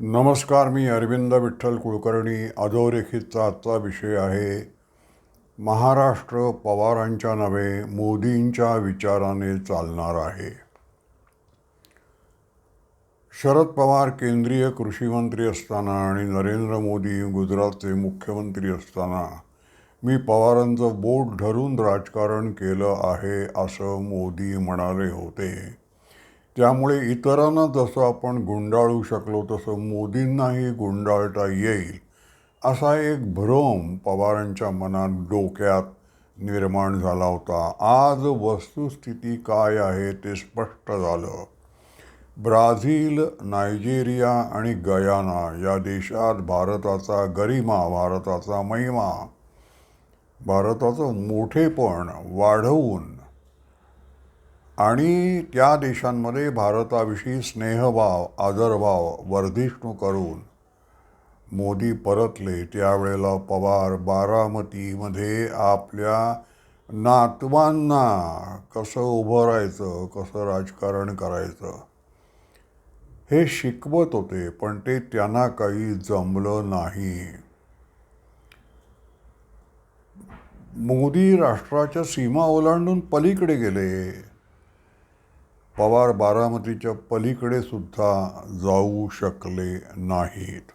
नमस्कार मी अरविंद विठ्ठल कुलकर्णी. अधोरेखितचा आजचा विषय आहे महाराष्ट्र पवारांच्या नव्हे मोदींच्या विचाराने चालणार आहे. शरद पवार केंद्रीय कृषीमंत्री असताना आणि नरेंद्र मोदी गुजरातचे मुख्यमंत्री असताना मी पवारांचं बोट धरून राजकारण केलं आहे असं मोदी म्हणाले होते. त्यामुळे इतरांना जसं आपण गुंडाळू शकलो तसं मोदींनाही गुंडाळता येईल असा एक भ्रम पवारांच्या मनात डोक्यात निर्माण झाला होता. आज वस्तुस्थिती काय आहे ते स्पष्ट झालं. ब्राझील नायजेरिया आणि गयाना या देशात भारताचा गरिमा भारताचा महिमा भारताचं मोठेपण वाढवून आणि त्या देशांमध्ये भारताविषयी स्नेहभाव आदरभाव वर्धिष्णू करून मोदी परतले. त्यावेळेला पवार बारामतीमध्ये आपल्या नातवांना कसं उभं राहायचं कसं राजकारण करायचं हे शिकवत होते पण ते त्यांना काही जमलं नाही. मोदी राष्ट्राच्या सीमा ओलांडून पलीकडे गेले. पवार बारामतीच्या पलीकडे सुद्धा जाऊ शकले नाहीत.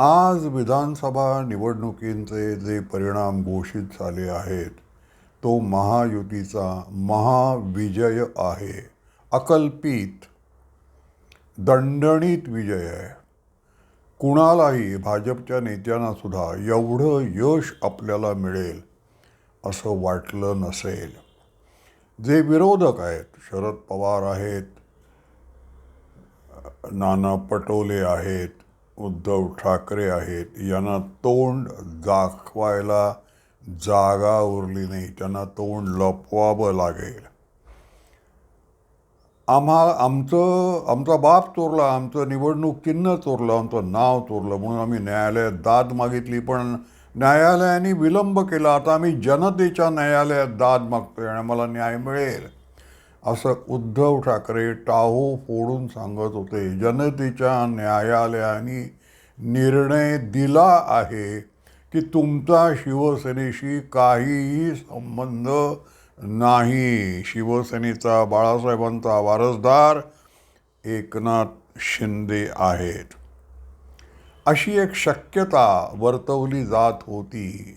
आज विधानसभा निवडणुकींचे जे परिणाम घोषित झाले आहेत तो महायुतीचा महाविजय आहे. अकल्पित दणदणीत विजय आहे. कुणालाही भाजपच्या नेत्यांना सुद्धा एवढं यश आपल्याला मिळेल असं वाटलं नसेल. जे विरोधक आहेत शरद पवार आहेत नाना पटोले आहेत उद्धव ठाकरे आहेत यांना तोंड दाखवायला जागा उरली नाही त्यांना तोंड लपवावं लागेल. आम्हा आमचं आमचा बाप चोरला आमचं निवडणूक चिन्ह चोरलं आमचं नाव चोरलं म्हणून आम्ही न्यायालयात दाद मागितली पण न्यायालयाने विलंब केला. आता आम्ही जनतेच्या न्यायालयात दाद मागतोय आणि मला न्याय मिळेल असं उद्धव ठाकरे टाहो फोडून सांगत होते. जनतेच्या न्यायालयाने निर्णय दिला आहे की तुमचा शिवसेनेशी काहीही संबंध नाही. शिवसेनेचा बाळासाहेबांचा वारसदार एकनाथ शिंदे आहेत. अशी एक शक्यता वर्तवली जात होती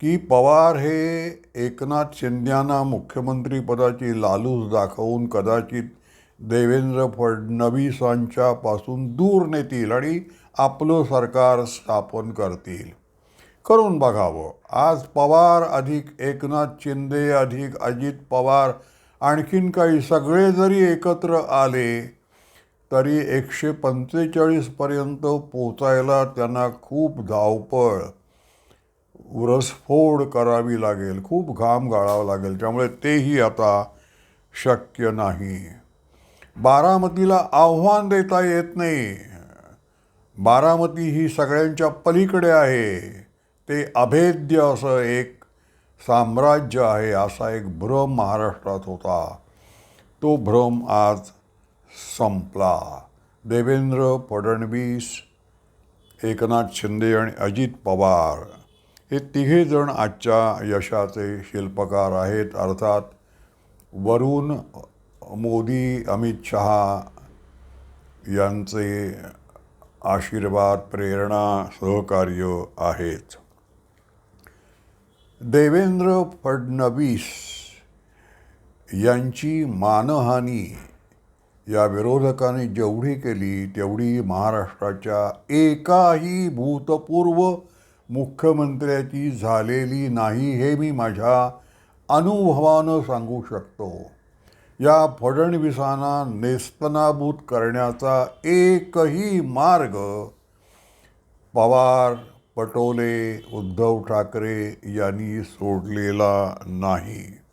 की पवार हे एकनाथ शिंद्यांना मुख्यमंत्रीपदाची लालूच दाखवून कदाचित देवेंद्र फडणवीसांच्या पासून दूर नेतील आणि आपलं सरकार स्थापन करतील. करून बघावं. आज पवार अधिक एकनाथ शिंदे अधिक अजित पवार आणखीन काही सगळे जरी एकत्र आले तरी एकशे पंचेचाळीसपर्यंत पोचायला त्यांना खूप धावपळ उरसफोड करावी लागेल खूप घाम गाळावा लागेल त्यामुळे तेही आता शक्य नाही. बारामतीला आव्हान देता येत नाही. बारामती ही सगळ्यांच्या पलीकडे आहे. ते अभेद्य असं एक साम्राज्य आहे असा एक भ्रम महाराष्ट्रात होता. तो भ्रम आज संपला. देवेंद्र फडणवीस एकनाथ शिंदे आणि अजित पवार हे तिघेजण आजच्या यशाचे शिल्पकार आहेत. अर्थात वरून मोदी अमित शहा यांचे आशीर्वाद प्रेरणा सहकार्य आहेत. देवेंद्र फडणवीस यांची मानहानी या विरोधकाने जेवढी केली तेवढी महाराष्ट्राच्या एकाही भूतपूर्व मुख्यमंत्र्याची झालेली नाही हे मी माझ्या अनुभवानं सांगू शकतो. या फडणवीसांना नेस्तनाबूत करण्याचा एकही मार्ग पवार पटोले उद्धव ठाकरे यांनी सोडलेला नाही.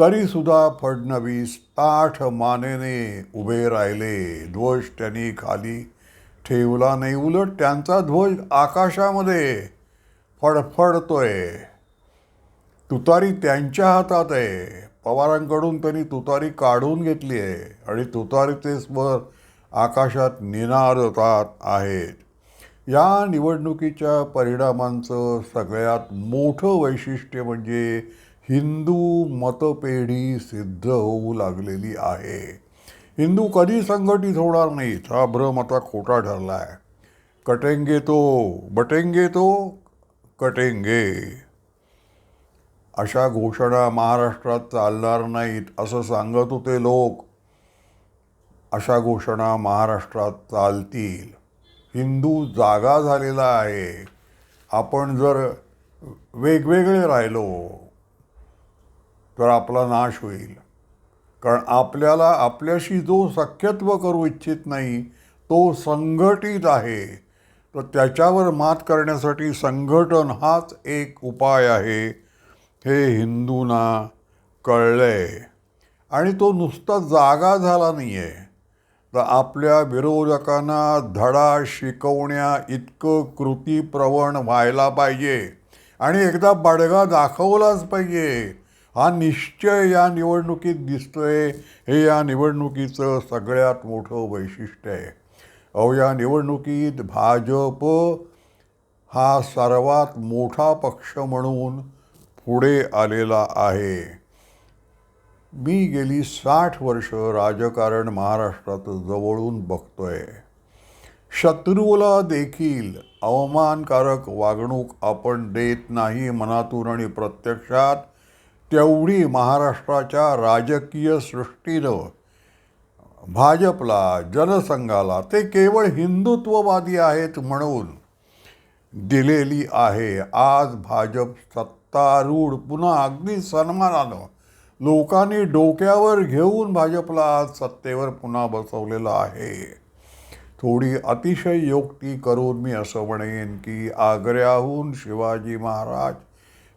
तरीसुद्धा फडणवीस ताठ मानेने उभे राहिले. ध्वज त्यांनी खाली ठेवला नाही उलट त्यांचा ध्वज आकाशामध्ये फडफडतोय. तुतारी त्यांच्या हातात आहे. पवारांकडून त्यांनी तुतारी काढून घेतली आहे आणि तुतारीचे स्वर आकाशात निनादतात आहेत. या निवडणुकीच्या परिणामांचं सगळ्यात मोठं वैशिष्ट्य म्हणजे हिंदू मतपेढी सिद्ध होऊ लागलेली आहे. हिंदू कधी संघटित होणार नाहीत हा भ्रम आता खोटा ठरला आहे कटेंगे तो बटेंगे तो कटेंगे. अशा घोषणा महाराष्ट्रात चालणार नाहीत असं सांगत होते लोक. अशा घोषणा महाराष्ट्रात चालतील. हिंदू जागा झालेला आहे. आपण जर वेगवेगळे राहिलो तर आपला नाश होईल. कारण आपल्याला आपल्याशी जो सख्यत्व करू इच्छित नाही तो संघटित आहे. तर त्याच्यावर मात करण्यासाठी संघटन हाच एक उपाय आहे. हे हिंदूंना कळलंय. आणि तो नुसता जागा झाला नाही आहे तर आपल्या विरोधकांना धडा शिकवण्या इतकं कृतीप्रवण व्हायला पाहिजे. आणि एकदा बडगा दाखवलाच पाहिजे. हा निश्चय या निवडणुकीत दिसतोय. हे या निवडणुकीचं सगळ्यात मोठं वैशिष्ट्य आहे. अहो या निवडणुकीत भाजप हा सर्वात मोठा पक्ष म्हणून पुढे आलेला आहे. मी गेली साठ वर्ष राजकारण महाराष्ट्रात जवळून बघतोय. शत्रूला देखील अवमानकारक वागणूक आपण देत नाही मनातून आणि प्रत्यक्षात. तेवढी महाराष्ट्राच्या राजकीय सृष्टीनं भाजपला जनसंघाला ते केवळ हिंदुत्ववादी आहेत म्हणून दिलेली आहे. आज भाजप सत्तारूढ पुन्हा अगदी सन्मानानं लोकांनी डोक्यावर घेऊन भाजपला आज सत्तेवर पुन्हा बसवलेलं आहे. थोडी अतिशय योक्ती करून मी असं म्हणेन की आग्र्याहून शिवाजी महाराज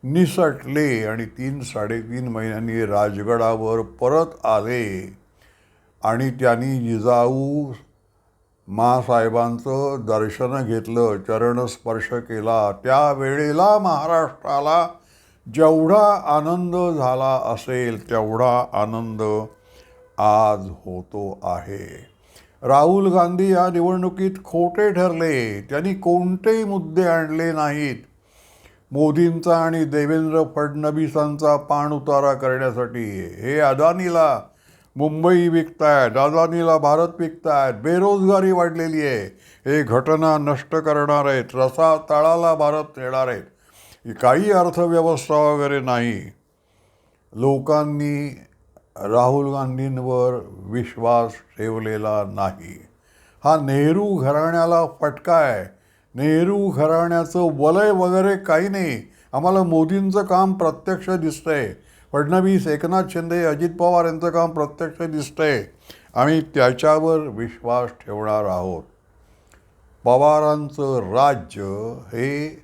निसटले आणि तीन साडेतीन महिन्यांनी राजगडावर परत आले. आणि त्यांनी जिजाऊ मासाहेबांचं दर्शन घेतलं चरणस्पर्श केला. त्यावेळेला महाराष्ट्राला जेवढा आनंद झाला असेल तेवढा आनंद आज होतो आहे. राहुल गांधी या निवडणुकीत खोटे ठरले. त्यांनी कोणतेही मुद्दे आणले नाहीत. मोदींचा आणि देवेंद्र फडणवीसांचा पाण उतारा करण्यासाठी. हे अदानीला मुंबई विकतायत अदानीला भारत विकतायत बेरोजगारी वाढलेली आहे. हे घटना नष्ट करणार आहेत रसा तळाला भारत नेणार आहेत. काही अर्थव्यवस्था वगैरे नाही. लोकांनी राहुल गांधींवर विश्वास ठेवलेला नाही. हा नेहरू घराण्याला फटका आहे. नेहरू घराण्याचं वलय वगैरे काही नाही. आम्हाला मोदींचं काम प्रत्यक्ष दिसतंय. फडणवीस एकनाथ शिंदे अजित पवार यांचं काम प्रत्यक्ष दिसतंय. आम्ही त्याच्यावर विश्वास ठेवणार आहोत. पवारांचं राज्य हे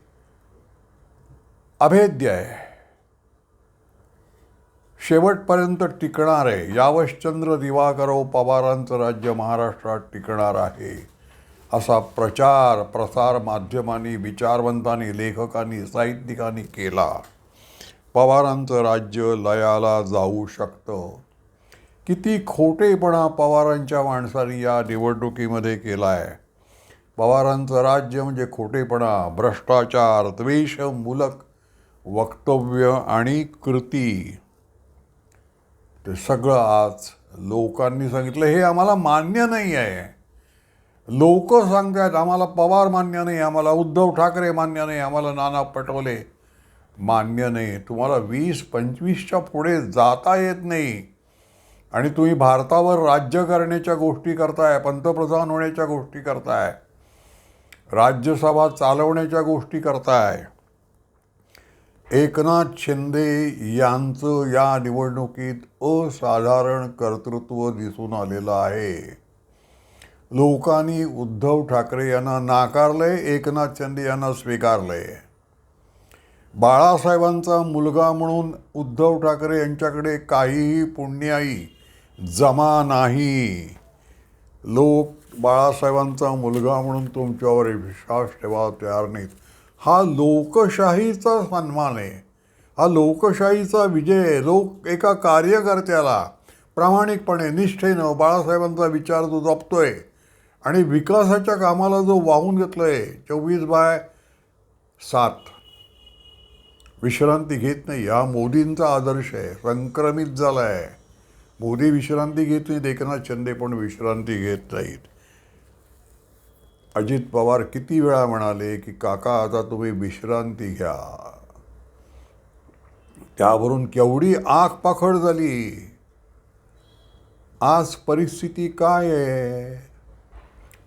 अभेद्य आहे. शेवटपर्यंत टिकणार आहे. यावशचंद्र दिवाकरव पवारांचं राज्य महाराष्ट्रात टिकणार आहे. असा प्रचार प्रसार माध्यमांनी विचारवंतांनी लेखकांनी साहित्यिकांनी केला. पवारांचं राज्य लयाला जाऊ शकतं. किती खोटेपणा पवारांच्या माणसांनी या निवडणुकीमध्ये केला आहे पवारांचं राज्य म्हणजे खोटेपणा भ्रष्टाचार द्वेषमूलक वक्तव्य आणि कृती. ते सगळं आज लोकांनी सांगितलं. हे आम्हाला मान्य नाही आहे. लोक सांगतात आम्हाला पवार मान्य नाही आम्हाला उद्धव ठाकरे मान्य नाही आम्हाला नाना पटोले मान्य नाही. तुम्हाला वीस पंचवीसच्या पुढे जाता येत नाही. आणि तुम्ही भारतावर राज्य करण्याच्या गोष्टी करताय पंतप्रधान होण्याच्या गोष्टी करताय राज्यसभा चालवण्याच्या गोष्टी करताय. एकनाथ शिंदे यांचं या निवडणुकीत असाधारण कर्तृत्व दिसून आलेलं आहे. लोकांनी उद्धव ठाकरे यांना नाकारलंय एकनाथ शिंदे यांना स्वीकारलंय. बाळासाहेबांचा मुलगा म्हणून उद्धव ठाकरे यांच्याकडे काहीही पुण्याई जमा नाही. लोक बाळासाहेबांचा मुलगा म्हणून तुमच्यावर विश्वास ठेवा तयार नाहीत. हा लोकशाहीचा सन्मान आहे. हा लोकशाहीचा विजय लोक एका कार्यकर्त्याला प्रामाणिकपणे निष्ठेनं बाळासाहेबांचा विचार जो जपतोय. आणि विकासाच्या कामाला जो वाहून घेतलंय चोवीस बाय सात. विश्रांती घेत नाही. हा मोदींचा आदर्श आहे. संक्रमित झाला आहे मोदी विश्रांती घेत नाहीत एकनाथ शिंदे पण विश्रांती घेत नाहीत. अजित पवार किती वेळा म्हणाले की काका आता तुम्ही विश्रांती घ्या. त्यावरून केवढी आख पाखड झाली. आज परिस्थिती काय आहे?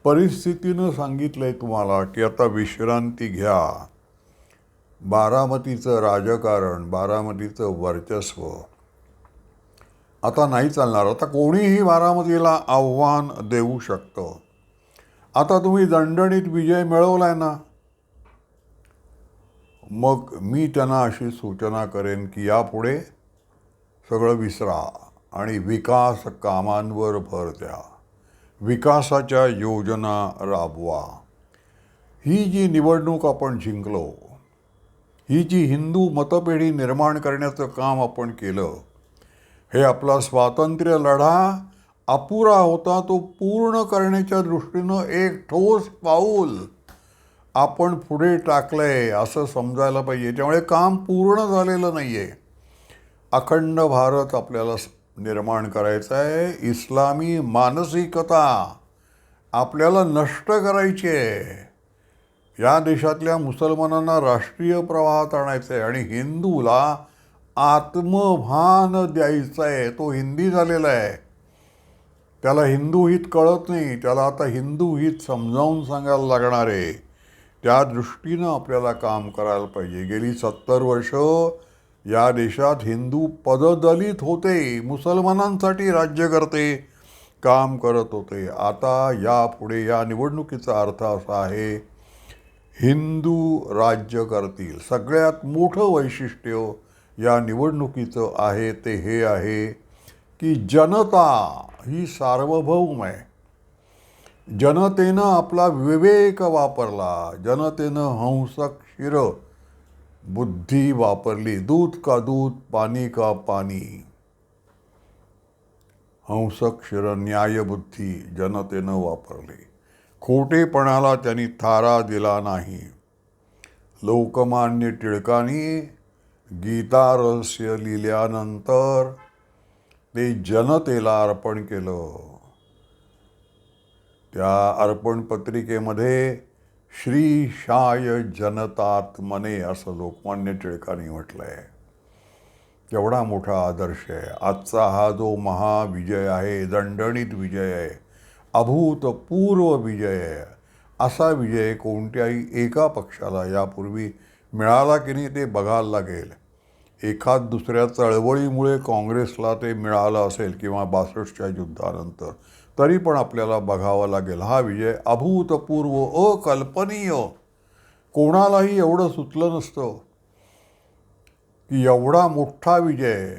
परिस्थितीनं सांगितलंय तुम्हाला की आता विश्रांती घ्या. बारामतीचं राजकारण बारामतीचं वर्चस्व. आता नाही चालणार. आता कोणीही बारामतीला आव्हान देऊ शकतं. आता तुम्ही दणदणीत विजय मिळवलाय ना? मग मी त्यांना अशी सूचना करेन की यापुढे सगळं विसरा आणि विकास कामांवर भर द्या. विकासाच्या योजना राबवा. ही जी निवडणूक आपण जिंकलो ही जी हिंदू मतपेढी निर्माण करण्याचं काम आपण केलं हे आपला स्वातंत्र्य लढा अपुरा होता तो पूर्ण करण्याच्या दृष्टीनं एक ठोस पाऊल आपण पुढे टाकलंय असं समजायला पाहिजे. त्यामुळे काम पूर्ण झालेलं नाही आहे अखंड भारत आपल्याला निर्माण करायचं आहे. इस्लामी मानसिकता आपल्याला नष्ट करायची आहे. या देशातल्या मुसलमानांना राष्ट्रीय प्रवाहात आणायचं आहे आणि हिंदूला आत्मभान द्यायचं आहे. तो हिंदी झालेला आहे. त्याला हिंदू हित कळत नाही. त्याला आता हिंदू हित समजावून सांगायला लागणार आहे. त्या दृष्टीनं आपल्याला काम करायला पाहिजे. गेली सत्तर वर्ष या देशात हिंदू पददलित होते मुसलमानांसाठी राज्यकर्ते काम करत होते. आता यापुढे या निवडणुकीचा अर्थ असा आहे हिंदू राज्य करतील. सगळ्यात मोठं वैशिष्ट्य या निवडणुकीचं आहे ते हे आहे की जनता ही सार्वभौम आहे. जनतेनं आपला विवेक वापरला जनतेनं हंसक शिरं बुद्धी वापरली दूध का दूध पाणी का पाणी. हंसक्षर न्यायबुद्धी जनतेनं वापरली. खोटेपणाला त्यांनी थारा दिला नाही. लोकमान्य टिळकांनी गीता रहस्य लिहिल्यानंतर ते जनतेला अर्पण केलं. त्या अर्पण पत्रिकेमध्ये श्री शाय जनतात्मने असं लोकमान्य टिळकांनी म्हटलं आहे केवढा मोठा आदर्श आहे. आजचा हा जो महाविजय आहे दणदणीत विजय आहे अभूतपूर्व विजय आहे असा विजय कोणत्याही एका पक्षाला यापूर्वी मिळाला की नाही ते बघायला लागेल. एखाद दुसऱ्या चळवळीमुळे काँग्रेसला ते मिळालं असेल किंवा बासष्टच्या युद्धानंतर. तरी पण आपल्याला बघावा लागेल. हा विजय अभूतपूर्व अकल्पनीय. कोणालाही एवढं सुचलं नसतं की एवढा मोठा विजय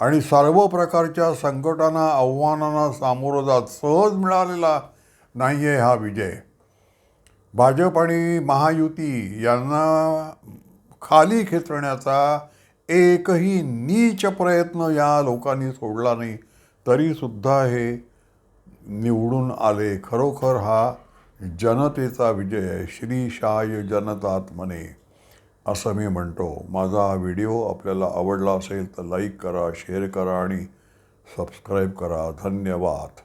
आणि सर्व प्रकारच्या संकटांना आव्हानांना सामोरं जात सहज मिळालेला नाही आहे हा विजय. भाजप आणि महायुती यांना खाली खेचण्याचा एकही नीच प्रयत्न या लोकांनी सोडला नाही. तरीसुद्धा हे निवडून आले. खरोखर हा जनतेचा विजय श्री शाय जनतात्मने असं मी म्हणतो. माझा हा व्हिडिओ आपल्याला आवडला असेल तर लाईक करा शेअर करा आणि सबस्क्राईब करा. धन्यवाद.